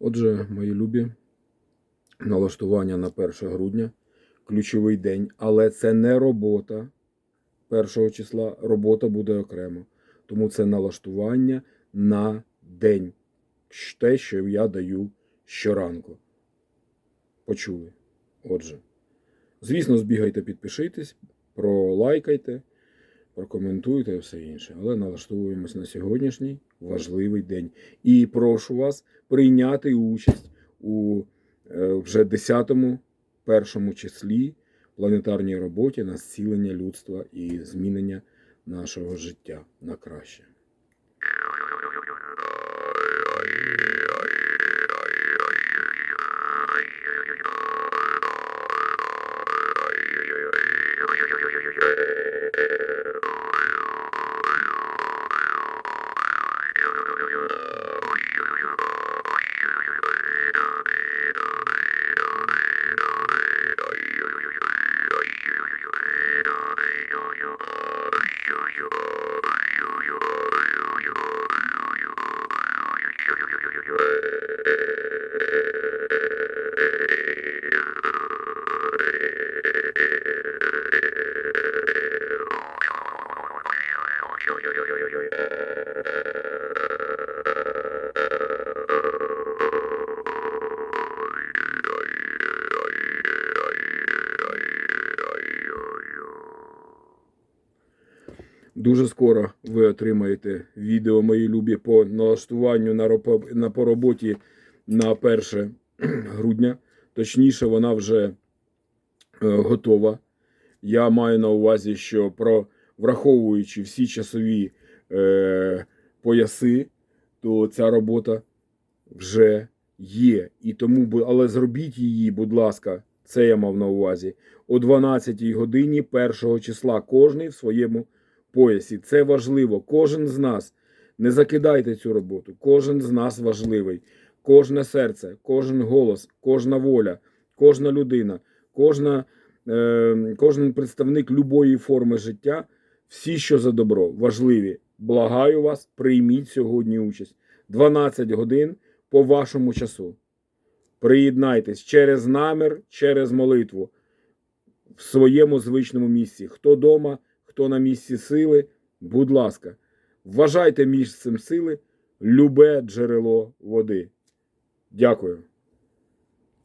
Отже, мої любі, налаштування на 1 грудня ключовий день, але це не робота 1 числа, робота буде окремо. Тому це налаштування на день. Те, що я даю щоранку. Почули. Отже. Звісно, збігайте, підпишитесь, пролайкайте, прокоментуйте і все інше. Але налаштовуємось на сьогоднішній важливий день. І прошу вас прийняти участь у е, вже 10-му першому числі планетарній роботі на зцілення людства і змінення нашого життя на краще. Дуже скоро ви отримаєте відео, мої любі, по налаштуванню на, на по роботі на 1 грудня. Точніше, вона вже готова. Я маю на увазі, що про враховуючи всі часові е, пояси, то ця робота вже є. І тому, але зробіть її, будь ласка, це я мав на увазі, о 12 годині 1 числа, кожний в своєму поясі. Це важливо. Кожен з нас. Не закидайте цю роботу. Кожен з нас важливий. Кожне серце, кожен голос, кожна воля, кожна людина, кожна, е, кожен представник любої форми життя, всі, що за добро, важливі. Благаю вас, прийміть сьогодні участь. 12 годин по вашому часу. Приєднайтесь через намір, через молитву в своєму звичному місці. Хто дома, хто на місці сили, будь ласка, вважайте місцем сили любе джерело води. Дякую.